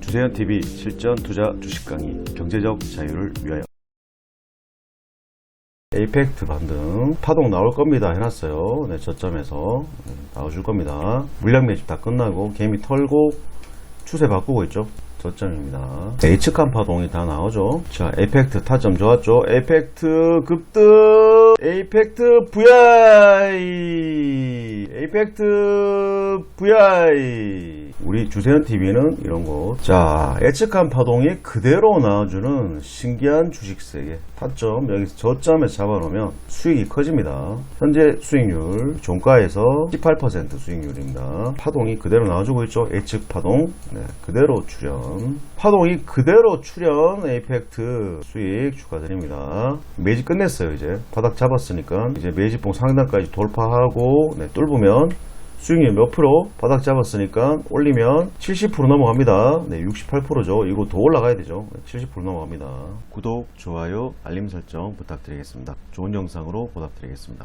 주세현 TV 실전 투자 주식 강의 경제적 자유를 위하여. 에이펙트 반등 파동 나올 겁니다. 해놨어요. 네 저점에서. 네, 나와줄 겁니다. 물량 매집 다 끝나고 개미 털고 추세 바꾸고 있죠. 저점입니다. H칸 파동이 다 나오죠. 자 에이펙트 타점 좋았죠? 에이펙트 급등! 에이펙트 VI 에이펙트 VI 우리 주세현 TV는 이런 거. 자, 예측한 파동이 그대로 나와주는 신기한 주식 세계. 타점 여기서 저점에 잡아놓으면 수익이 커집니다. 현재 수익률 종가에서 18% 수익률입니다. 파동이 그대로 나와주고 있죠. 예측 파동. 네, 그대로 출현. 파동이 그대로 출현 에이펙트 수익 축하드립니다. 매집 끝냈어요, 이제. 바닥 잡았으니까 이제 매집봉 상단까지 돌파하고 네, 뚫으면 수익률 몇 프로? 바닥 잡았으니까 올리면 70% 넘어갑니다. 네, 68%죠. 이거 더 올라가야 되죠. 70% 넘어갑니다. 구독, 좋아요, 알림 설정 부탁드리겠습니다. 좋은 영상으로 보답드리겠습니다.